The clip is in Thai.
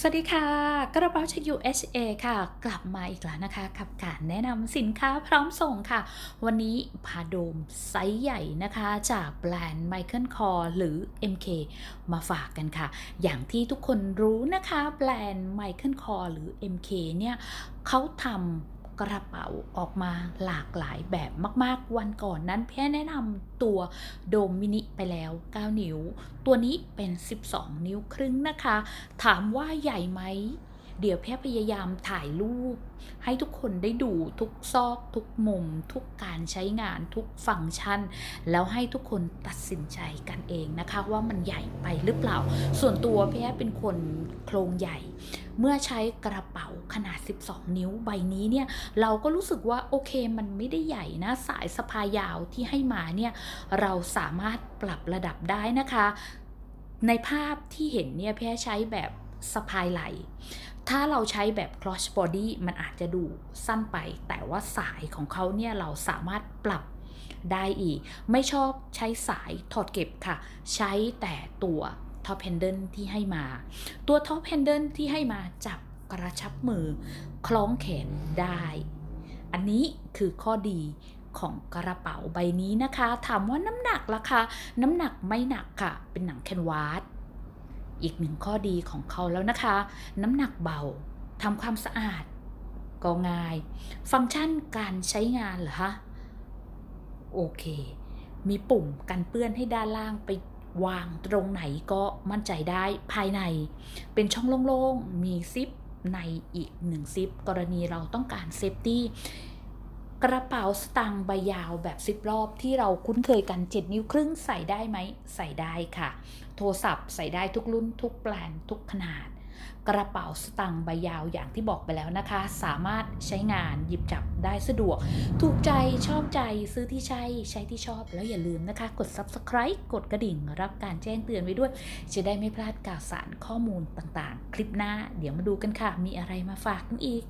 สวัสดีค่ะ กระเป๋าเช็ค USA ค่ะ กลับมาอีกแล้วนะคะ กับการแนะนำสินค้าพร้อมส่งค่ะ วันนี้พาโดมไซส์ใหญ่นะคะ จากแบรนด์ Michael c o r หรือ MK มาฝากกันค่ะ อย่างที่ทุกคนรู้นะคะ แบรนด์ Michael c o r หรือ MK เนี่ยเขาทำ กระเป๋าออกมาหลากหลายแบบมากๆ วันก่อนนั้นพี่แนะนำตัวโดมมินิไปแล้ว 9 นิ้ว ตัวนี้เป็น 12 นิ้วครึ่งนะคะ ถามว่าใหญ่ไหมเดี๋ยวแพทย์พยายามถ่ายรูป ให้ทุกคนได้ดูทุกซอกทุกมุม ทุกการใช้งานทุกฟังก์ชัน แล้วให้ทุกคนตัดสินใจกันเองนะคะ ว่ามันใหญ่ไปหรือเปล่า ส่วนตัวแพทย์เป็นคนโครงใหญ่ เมื่อใช้กระเป๋าขนาด 12 นิ้วใบนี้เนี่ยเราก็รู้สึกว่าโอเคมันไม่ได้ใหญ่นะสายสะพายยาวที่ให้มาเนี่ยเราสามารถปรับระดับได้นะคะ ในภาพที่เห็นเนี่ยพี่ใช้แบบสะพายไหล ถ้าเราใช้แบบ cross body มันอาจจะดูสั้นไป แต่ว่าสายของเขาเนี่ยเราสามารถปรับได้อีก ไม่ชอบใช้สายถอดเก็บค่ะ ใช้แต่ตัว top handle ที่ให้มา ตัว top handle ที่ให้มาจับกระชับมือ คล้องแขนได้ อันนี้คือข้อดีของกระเป๋าใบนี้นะคะ ถามว่าน้ำหนักล่ะคะน้ำหนักไม่หนักค่ะ เป็นหนังแคนวาสอีกหนึ่งข้อดีของเขาแล้วนะคะ น้ำหนักเบาทำความสะอาด ก็ง่าย ฟังก์ชันการใช้งานเหรอคะ โอเค มีปุ่มกันเปื้อนให้ด้านล่างไป วางตรงไหนก็มั่นใจได้ภายใน เป็นช่องโล่งๆ มีซิปในอีกหนึ่งซิป กรณีเราต้องการเซฟตี้กระเป๋าสตางค์ใบยาวแบบซิปรอบที่เราคุ้นเคยกัน 7 นิ้วครึ่งใส่ได้ไหม ใส่ได้ค่ะ โทรศัพท์ใส่ได้ทุกรุ่นทุกแบรนด์ทุกขนาด กระเป๋าสตางค์ใบยาวอย่างที่บอกไปแล้วนะคะ สามารถใช้งานหยิบจับได้สะดวก ถูกใจชอบใจซื้อที่ใช้ใช้ที่ชอบ แล้วอย่าลืมนะคะ กด subscribe กดกระดิ่ง รับการแจ้งเตือนไว้ด้วย จะได้ไม่พลาดข่าวสารข้อมูลต่างๆ คลิปหน้า เดี๋ยวมาดูกันค่ะ มีอะไรมาฝากกันอีก